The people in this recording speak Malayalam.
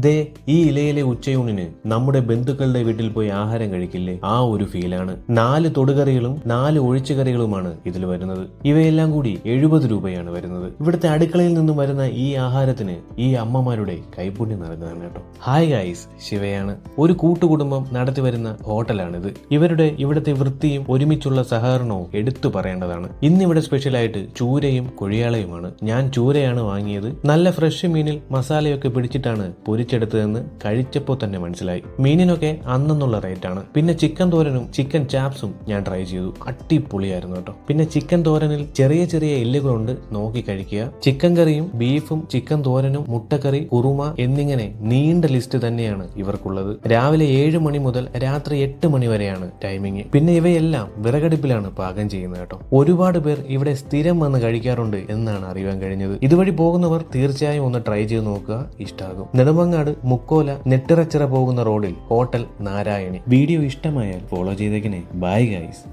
ദേ ഈ ഇലയിലെ ഉച്ചയൂണിന് നമ്മുടെ ബന്ധുക്കളുടെ വീട്ടിൽ പോയി ആഹാരം കഴിക്കില്ലേ? ആ ഒരു ഫീലാണ്. നാല് തൊടുകറികളും നാല് ഒഴിച്ചുകറികളുമാണ് ഇതിൽ വരുന്നത്. ഇവയെല്ലാം കൂടി എഴുപത് രൂപയാണ് വരുന്നത്. ഇവിടുത്തെ അടുക്കളയിൽ നിന്നും വരുന്ന ഈ ആഹാരത്തിന് ഈ അമ്മമാരുടെ കൈപുണ്യം നൽകുന്നതാണ് കേട്ടോ. ഹായ് ഗായ്സ് ശിവയാണ്. ഒരു കൂട്ടുകുടുംബം നടത്തി വരുന്ന ഹോട്ടലാണിത്. ഇവരുടെ ഇവിടുത്തെ വൃത്തിയും ഒരുമിച്ചുള്ള സഹകരണവും എടുത്തു പറയേണ്ടതാണ്. ഇന്നിവിടെ സ്പെഷ്യലായിട്ട് ചൂരയും കൊഴിയാളയുമാണ്. ഞാൻ ചൂരയാണ് വാങ്ങിയത്. നല്ല ഫ്രഷ് മീനിൽ മസാലയൊക്കെ പിടിച്ചിട്ടാണ് പൊരിച്ചെടുത്തതെന്ന് കഴിച്ചപ്പോൾ തന്നെ മനസ്സിലായി. മീനിനൊക്കെ അന്നെന്നുള്ള റേറ്റ് ആണ്. പിന്നെ ചിക്കൻ തോരനും ചിക്കൻ ചാപ്സും ഞാൻ ട്രൈ ചെയ്തു. അടിപൊളിയായിരുന്നു കേട്ടോ. പിന്നെ ചിക്കൻ തോരനിൽ ചെറിയ ചെറിയ എല്ലുകളുണ്ട്. നോക്കി കഴിക്കുക. ചിക്കൻ കറിയും ബീഫും ചിക്കൻ തോരനും മുട്ടക്കറി കുറുമ എന്നിങ്ങനെ നീണ്ട ലിസ്റ്റ് തന്നെയാണ് ഇവർക്കുള്ളത്. രാവിലെ ഏഴ് മണി മുതൽ രാത്രി എട്ട് മണി വരെയാണ് ടൈമിങ് പിന്നെ ഇവയെല്ലാം വിറകടുപ്പിലാണ് പാകം ചെയ്യുന്നത് കേട്ടോ. ഒരുപാട് പേർ ഇവിടെ സ്ഥിരം വന്ന് കഴിക്കാറുണ്ട് എന്നാണ് അറിയാൻ കഴിഞ്ഞത്. ഇതുവഴി പോകുന്നവർ തീർച്ചയായും ഒന്ന് ട്രൈ ചെയ്ത് നോക്കുക. ഇഷ്ടാകും. നെടുമങ്ങാട് മുക്കോല നെട്ടിറച്ചിറ പോകുന്ന റോഡിൽ ഹോട്ടൽ നാരായണി. വീഡിയോ ഇഷ്ടമായാൽ ഫോളോ ചെയ്തേക്കിനെ ബൈ ഗൈസ്.